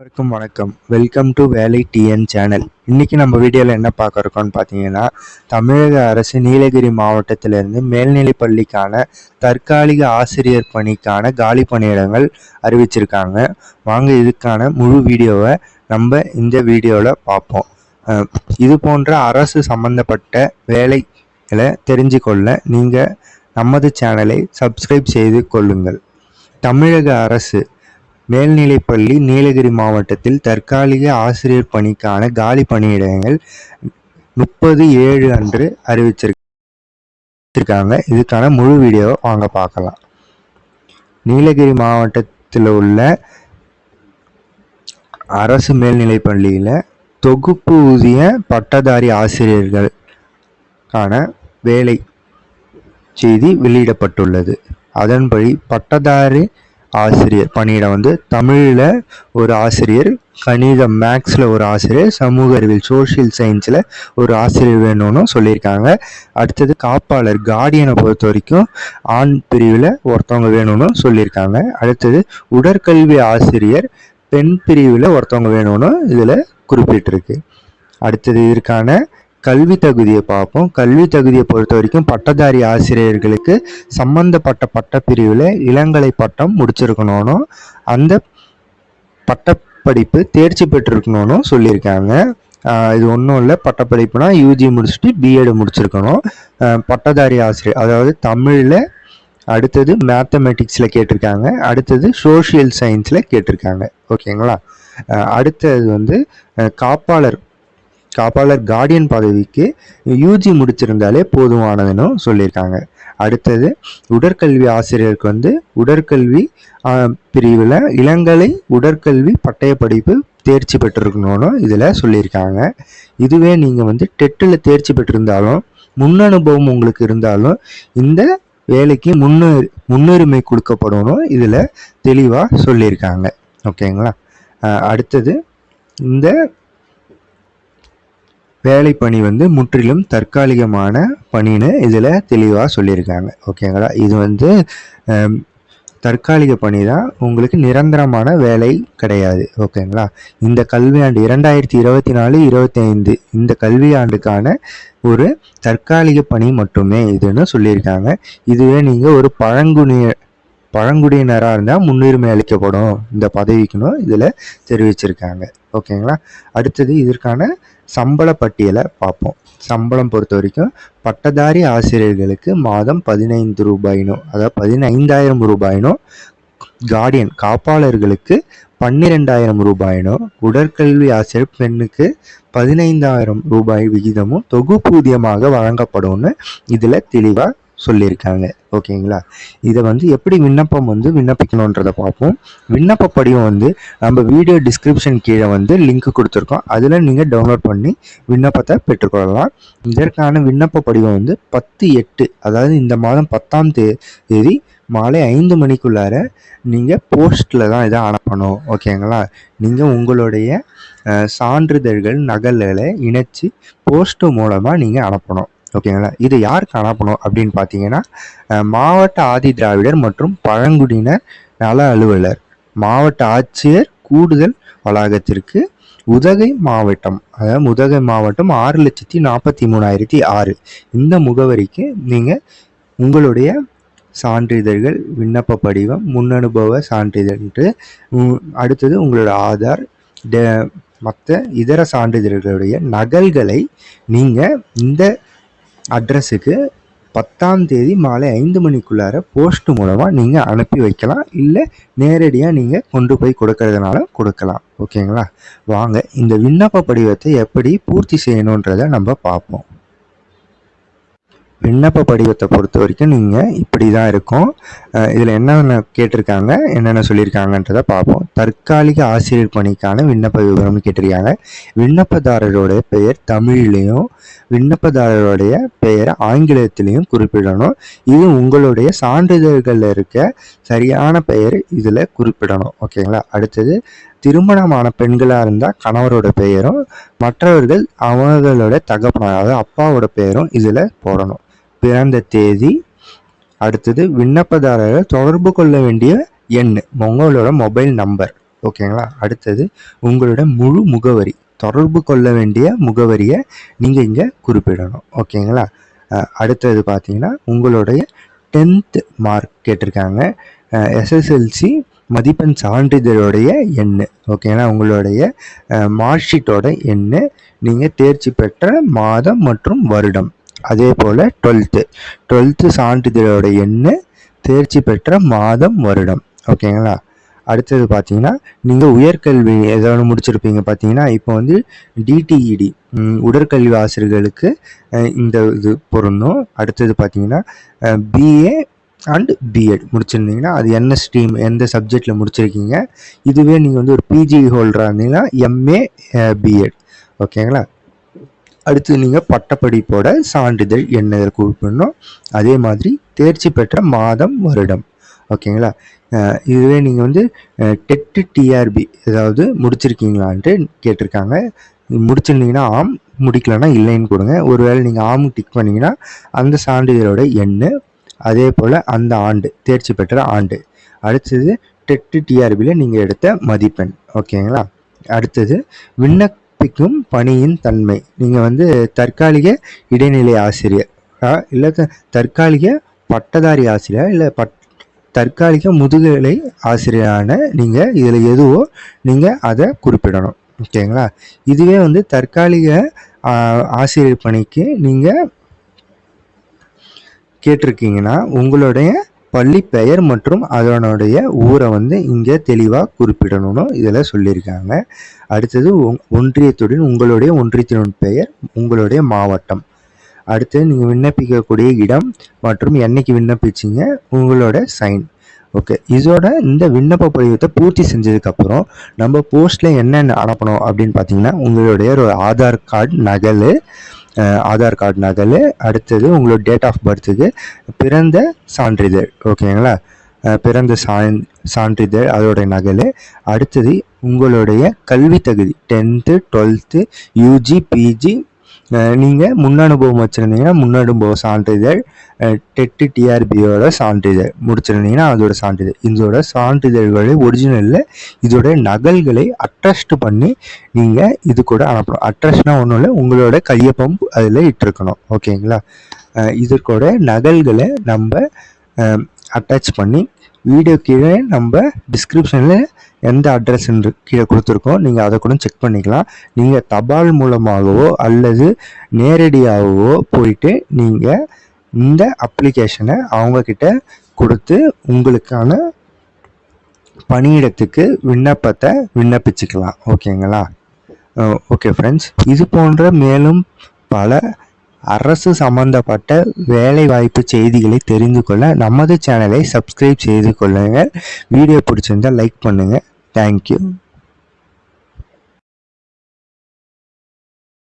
அனைவருக்கும் வணக்கம். Welcome to வேலை டிஎன் சேனல் இன்றைக்கி நம்ம வீடியோவில் என்ன பார்க்குறோம்னு பார்த்தீங்கன்னா தமிழக அரசு நீலகிரி மாவட்டத்திலிருந்து மேல்நிலைப் பள்ளிக்கான தற்காலிக ஆசிரியர் பணிக்கான காலி பணியிடங்கள் அறிவிச்சிருக்காங்க. வாங்க இதுக்கான முழு வீடியோவை நம்ம இந்த வீடியோவில் பார்ப்போம். இது போன்ற அரசு சம்பந்தப்பட்ட வேலைகளை தெரிஞ்சுக்கொள்ள நீங்கள் நமது சேனலை சப்ஸ்கிரைப் செய்து கொள்ளுங்கள். தமிழக அரசு மேல்நிலைப்பள்ளி நீலகிரி மாவட்டத்தில் தற்காலிக ஆசிரியர் பணிக்கான காலி பணியிடங்கள் முப்பது ஏழு அன்று அறிவிச்சிருக்காங்க. இதுக்கான முழு வீடியோவை வாங்க பார்க்கலாம். நீலகிரி மாவட்டத்தில் உள்ள அரசு மேல்நிலைப் பள்ளியில் தொகுப்பு ஊதிய பட்டதாரி ஆசிரியர்களுக்கான வேலை செய்தி வெளியிடப்பட்டுள்ளது. அதன்படி பட்டதாரி ஆசிரியர் பணியிடம் வந்து தமிழில் ஒரு ஆசிரியர் கணிதம் மேக்ஸில் ஒரு ஆசிரியர் சமூக அறிவியல் சோஷியல் சயின்ஸில் ஒரு ஆசிரியர் வேணும்னு சொல்லியிருக்காங்க. அடுத்தது காப்பாளர் கார்டியனை பொறுத்த வரைக்கும் ஆண் பிரிவில் ஒருத்தவங்க வேணும்னு சொல்லியிருக்காங்க. அடுத்தது உடற்கல்வி ஆசிரியர் பெண் பிரிவில் ஒருத்தவங்க வேணும்னு இதில் குறிப்பிட்டிருக்கு. அடுத்தது இதற்கான கல்வி தகுதியை பார்ப்போம். கல்வி தகுதியை பொறுத்த வரைக்கும் பட்டதாரி ஆசிரியர்களுக்கு சம்பந்தப்பட்ட பட்டப்பிரிவில் இளங்கலை பட்டம் முடிச்சிருக்கணும்னு அந்த பட்டப்படிப்பு தேர்ச்சி பெற்றிருக்கணும்னு சொல்லியிருக்காங்க. இது ஒன்றும் இல்லை. பட்டப்படிப்புனா யூஜி முடிச்சுட்டு பிஎட் முடிச்சிருக்கணும். பட்டதாரி ஆசிரியர் அதாவது தமிழில் அடுத்தது மேத்தமெட்டிக்ஸில் கேட்டிருக்காங்க. அடுத்தது சோஷியல் சயின்ஸில் கேட்டிருக்காங்க. ஓகேங்களா? அடுத்தது வந்து காப்பாளர் காப்பாளர் கார்டியன் பதவிக்கு யூஜி முடிச்சிருந்தாலே போதுமானதுன்னு சொல்லியிருக்காங்க. அடுத்தது உடற்கல்வி ஆசிரியருக்கு வந்து உடற்கல்வி பிரிவில் இளங்கலை உடற்கல்வி பட்டய படிப்பு தேர்ச்சி பெற்றிருக்கணும்னு இதில் சொல்லியிருக்காங்க. இதுவே நீங்கள் வந்து டெட்டில் தேர்ச்சி பெற்றிருந்தாலும் முன் அனுபவம் உங்களுக்கு இருந்தாலும் இந்த வேலைக்கு முன்னு முன்னுரிமை கொடுக்கப்படணும் இதில் தெளிவாக சொல்லியிருக்காங்க. ஓகேங்களா? அடுத்தது இந்த வேலை பணி வந்து முற்றிலும் தற்காலிகமான பணின்னு இதில் தெளிவாக சொல்லியிருக்காங்க. ஓகேங்களா? இது வந்து தற்காலிக பணி தான் உங்களுக்கு நிரந்தரமான வேலை கிடையாது. ஓகேங்களா? இந்த கல்வியாண்டு இரண்டாயிரத்தி இருபத்தி நாலு இருபத்தைந்து இந்த கல்வியாண்டுக்கான ஒரு தற்காலிக பணி மட்டுமே இதுன்னு சொல்லியிருக்காங்க. இதுவே நீங்கள் ஒரு பழங்குடிய பழங்குடியினராக இருந்தால் முன்னுரிமை அளிக்கப்படும். இந்த பதவிக்குன்னு இதில் தெரிவிச்சிருக்காங்க. ஓகேங்களா? அடுத்தது இதற்கான சம்பள பட்டியலை பார்ப்போம். சம்பளம் பொறுத்த வரைக்கும் பட்டதாரி ஆசிரியர்களுக்கு மாதம் பதினைந்து ரூபாயினும் அதாவது பதினைந்தாயிரம் ரூபாயினும் கார்டியன் காப்பாளர்களுக்கு பன்னிரெண்டாயிரம் ரூபாயினும் உடற்கல்வி ஆசிரியர் பெண்ணுக்கு பதினைந்தாயிரம் ரூபாய் விகிதமும் தொகுப்பூதியமாக வழங்கப்படும்னு இதில் தெளிவாக சொல்லியிருக்காங்க. ஓகேங்களா? இதை வந்து எப்படி விண்ணப்பம் வந்து விண்ணப்பிக்கணுன்றதை பார்ப்போம். விண்ணப்ப படிவம் வந்து நம்ம வீடியோ டிஸ்கிரிப்ஷன் கீழே வந்து லிங்க் கொடுத்துருக்கோம். அதில் நீங்கள் டவுன்லோட் பண்ணி விண்ணப்பத்தை பெற்றுக்கொள்ளலாம். இதற்கான விண்ணப்ப படிவம் வந்து பத்து எட்டு அதாவது இந்த மாதம் பத்தாம் தேதி மாலை ஐந்து மணிக்குள்ளார நீங்கள் போஸ்ட்டில் தான் இதை அனுப்பணும். ஓகேங்களா? நீங்கள் உங்களுடைய சான்றிதழ்கள் நகல்களை இணைச்சி போஸ்ட்டு மூலமாக நீங்கள் அனுப்பணும். ஓகேங்களா இது யாருக்கு அனுப்பணும் அப்படின்னு பார்த்தீங்கன்னா மாவட்ட ஆதி திராவிடர் மற்றும் பழங்குடியினர் நல அலுவலர். மாவட்ட ஆட்சியர் கூடுதல் வளாகத்திற்கு உதகை மாவட்டம் அதாவது உதகை மாவட்டம் ஆறு லட்சத்தி நாற்பத்தி மூணாயிரத்தி ஆறு. இந்த முகவரிக்கு நீங்கள் உங்களுடைய சான்றிதழ்கள் விண்ணப்ப படிவம் முன் அனுபவ சான்றிதழ்ன்ட்டு அடுத்தது உங்களோட ஆதார் மற்ற இதர சான்றிதழ்களுடைய நகல்களை நீங்கள் இந்த அட்ரஸுக்கு பத்தாம் தேதி மாலை ஐந்து மணிக்குள்ளார போஸ்ட் மூலமாக நீங்கள் அனுப்பி வைக்கலாம். இல்லை நேரடியாக நீங்கள் கொண்டு போய் கொடுக்கறதுனால கொடுக்கலாம். ஓகேங்களா வாங்க இந்த விண்ணப்ப படிவத்தை எப்படி பூர்த்தி செய்யணுன்றதை நம்ம பார்ப்போம். விண்ணப்ப படிவத்தை பொறுத்த வரைக்கும் நீங்கள் இப்படி தான் இருக்கும் இதில் என்னென்ன கேட்டிருக்காங்க என்னென்ன சொல்லியிருக்காங்கன்றதை பார்ப்போம். தற்காலிக ஆசிரியர் பணிக்கான விண்ணப்ப விவரம்னு கேட்டிருக்காங்க. விண்ணப்பதாரருடைய பெயர் தமிழ்லேயும் விண்ணப்பதாரருடைய பெயரை ஆங்கிலத்திலையும் குறிப்பிடணும். இது உங்களுடைய சான்றிதழ்களில் இருக்க சரியான பெயர் இதில் குறிப்பிடணும். ஓகேங்களா? அடுத்தது திருமணமான பெண்களாக இருந்தால் கணவரோட பெயரும் மற்றவர்கள் அவங்களோட தகப்பனார் அதாவது அப்பாவோட பெயரும் இதில் போடணும். பிறந்த தேதி அடுத்தது விண்ணப்பதாரரை தொடர்பு கொள்ள வேண்டிய எண் உங்களோட மொபைல் நம்பர் ஓகேங்களா? அடுத்தது உங்களோட முழு முகவரி தொடர்பு கொள்ள வேண்டிய முகவரியை நீங்கள் இங்கே குறிப்பிடணும். ஓகேங்களா? அடுத்தது பார்த்தீங்கன்னா உங்களுடைய டென்த் மார்க் கேட்டிருக்காங்க. எஸ்எஸ்எல்சி மதிப்பெண் சான்றிதழுடைய எண்ணு ஓகேங்களா? உங்களுடைய மார்க் ஷீட்டோட எண்ணு நீங்கள் தேர்ச்சி பெற்ற மாதம் மற்றும் வருடம். அதே போல் டுவெல்த்து டுவெல்த்து சான்றிதழோட எண்ணு தேர்ச்சி பெற்ற மாதம் வருடம். ஓகேங்களா? அடுத்தது பார்த்தீங்கன்னா நீங்கள் உயர்கல்வி ஏதாவது முடிச்சிருப்பீங்க. பார்த்தீங்கன்னா இப்போ வந்து டிடிஇடி உடற்கல்வி ஆசிரியர்களுக்கு இந்த இது பொருந்தும். அடுத்தது பார்த்தீங்கன்னா பிஏ அண்ட் பிஎட் முடிச்சிருந்தீங்கன்னா அது என்ன ஸ்ட்ரீம் எந்த சப்ஜெக்டில் முடிச்சிருக்கீங்க? இதுவே நீங்கள் வந்து ஒரு பிஜி ஹோல்டராக இருந்தீங்கன்னா எம்ஏ பிஎட் ஓகேங்களா? அடுத்து நீங்கள் பட்டப்படிப்போட சான்றிதழ் என்ன கொடுக்கணும் அதே மாதிரி தேர்ச்சி பெற்ற மாதம் வருடம். ஓகேங்களா? இதுவே நீங்கள் வந்து டெட்டு டிஆர்பி ஏதாவது முடிச்சிருக்கீங்களான்ட்டு கேட்டிருக்காங்க. முடிச்சிருந்தீங்கன்னா ஆம் முடிக்கலன்னா இல்லைன்னு கொடுங்க. ஒருவேளை நீங்கள் ஆம் டிக் பண்ணீங்கன்னா அந்த சான்றிதழோட எண்ணு அதே போல் அந்த ஆண்டு தேர்ச்சி பெற்ற ஆண்டு. அடுத்தது டெட்டு டிஆர்பியில் நீங்கள் எடுத்த மதிப்பெண். ஓகேங்களா? அடுத்தது கற்பிக்கும் பணியின் தன்மை. நீங்கள் வந்து தற்காலிக இடைநிலை ஆசிரியர். இல்லை தற்காலிக பட்டதாரி ஆசிரியர் இல்லை பட் தற்காலிக முதுகலை ஆசிரியரான நீங்கள் இதில் எதுவோ நீங்கள் அதை குறிப்பிடணும். ஓகேங்களா? இதுவே வந்து தற்காலிக ஆசிரியர் பணிக்கு நீங்கள் கேட்டிருக்கீங்கன்னா உங்களுடைய பள்ளி பெயர் மற்றும் அதனுடைய ஊரை வந்து இங்கே தெளிவாக குறிப்பிடணும்னு இதில் சொல்லியிருக்காங்க. அடுத்தது ஒன்றியத்துடன் உங்களுடைய ஒன்றியத்தினுடைய பெயர் உங்களுடைய மாவட்டம். அடுத்தது நீங்கள் விண்ணப்பிக்கக்கூடிய இடம் மற்றும் என்னைக்கு விண்ணப்பிச்சிங்க உங்களோட சைன் ஓகே இதோட இந்த விண்ணப்ப படிவத்தை பூர்த்தி செஞ்சதுக்கப்புறம் நம்ம போஸ்ட்டில் என்னென்ன அனுப்பணும் அப்படின்னு பார்த்தீங்கன்னா உங்களுடைய ஒரு ஆதார் கார்டு நகல் ஆதார் கார்டு நகல் அடுத்தது உங்களோட டேட் ஆஃப் பர்த்துக்கு பிறந்த சான்றிதழ் ஓகேங்களா பிறந்த சான் சான்றிதழ் அதோடைய நகல் அடுத்தது உங்களுடைய கல்வி தகுதி டென்த்து டுவெல்த்து யூஜி பிஜி நீங்கள் முன் அனுபவம் வச்சுருந்தீங்கன்னா முன் அனுபவ சான்றிதழ் டெட்டு டிஆர்பியோட சான்றிதழ் முடிச்சிருந்தீங்கன்னா அதோட சான்றிதழ். இதோட சான்றிதழ்களை ஒரிஜினலில் இதோட நகல்களை அட்ரஸ்ட் பண்ணி நீங்கள் இது கூட அனுப்பணும். அட்ரஸ்னா ஒன்றும் இல்லை உங்களோட கையப்பம் அதில் இட்டிருக்கணும். ஓகேங்களா? இது கூட நகல்களை நம்ம அட்டாச் பண்ணி வீடியோ கீழே நம்ம டிஸ்கிரிப்ஷனில் எந்த அட்ரஸ் கீழே கொடுத்துருக்கோம். நீங்கள் அதை கூட செக் பண்ணிக்கலாம். நீங்கள் தபால் மூலமாகவோ அல்லது நேரடியாகவோ போயிட்டு நீங்கள் இந்த அப்ளிகேஷனை அவங்கக்கிட்ட கொடுத்து உங்களுக்கான பணியிடத்துக்கு விண்ணப்பத்தை விண்ணப்பிச்சுக்கலாம். ஓகேங்களா ஓகே ஃப்ரெண்ட்ஸ் இது போன்ற மேலும் பல அரசு சம்பந்தப்பட்ட வேலை வாய்ப்பு செய்திகளை தெரிந்து கொள்ள நமது சேனலை சப்ஸ்கிரைப் செய்து கொள்ளுங்கள் வீடியோ பிடிச்சிருந்தால் லைக் பண்ணுங்கள் தேங்க்யூ